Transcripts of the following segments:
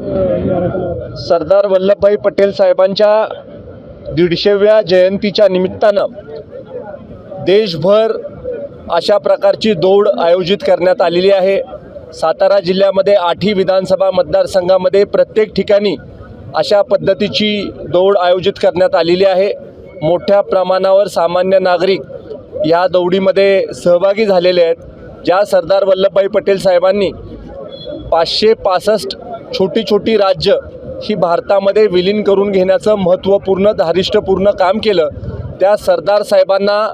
सरदार वल्लभभाई पटेल साहेबांच्या दीडशेव्या जयंतीच्या निमित्तानं देशभर अशा प्रकारची दौड आयोजित करण्यात आलेली आहे. सातारा जिल्ह्यामध्ये आठही विधानसभा मतदारसंघामध्ये प्रत्येक ठिकाणी अशा पद्धतीची दौड आयोजित करण्यात आलेली आहे. मोठ्या प्रमाणावर सामान्य नागरिक या दौडीमध्ये सहभागी झालेले आहेत. ज्या सरदार वल्लभभाई पटेल साहेबांनी पाचशे पासष्ट छोटी छोटी राज्य ही भारतामध्ये विलीन करून घेण्याचं महत्त्वपूर्ण धारिष्टपूर्ण काम केलं. त्या सरदार साहेबांना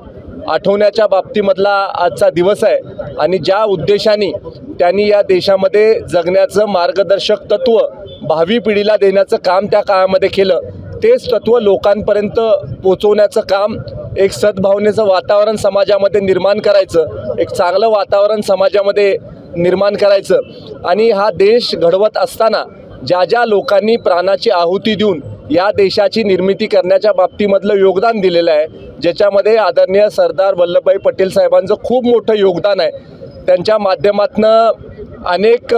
आठवण्याच्या बाबतीमधला आजचा दिवस आहे आणि ज्या उद्देशाने त्यांनी या देशामध्ये जगण्याचं मार्गदर्शक तत्त्व भावी पिढीला देण्याचं काम त्या काळामध्ये केलं तेच तत्त्व लोकांपर्यंत पोचवण्याचं काम एक सद्भावनेचं वातावरण समाजामध्ये निर्माण करायचं एक चांगलं वातावरण समाजामध्ये निर्माण करायचं. आणि हा देश घडवत असताना ज्या ज्या लोकांनी प्राणाची आहुती देऊन या देशाची निर्मिती करण्याच्या बाबतीमधलं योगदान दिलेलं आहे ज्याच्यामध्ये आदरणीय सरदार वल्लभभाई पटेल साहेबांचं खूप मोठं योगदान आहे. त्यांच्या माध्यमातनं अनेक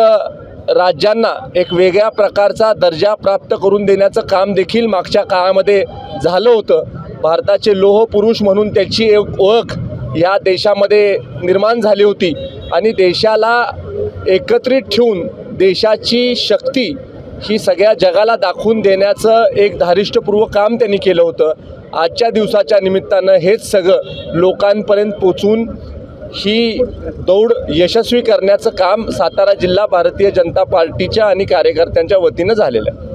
राज्यांना एक वेगळ्या प्रकारचा दर्जा प्राप्त करून देण्याचं काम देखील मागच्या काळामध्ये झालं होतं. भारताचे लोह पुरुष म्हणून त्याची एक ओळख या देशामध्ये निर्माण झाली होती. आणि देशाला एकत्रित ठेवून देशाची शक्ती ही सगळ्या जगाला दाखवून देण्याचं एक धारिष्टपूर्व काम त्यांनी केलं होतं. आजच्या दिवसाच्या निमित्तानं हेच सगळं लोकांपर्यंत पोचून ही दौड यशस्वी करण्याचं काम सातारा जिल्हा भारतीय जनता पार्टीच्या आणि कार्यकर्त्यांच्या वतीनं झालेलं आहे.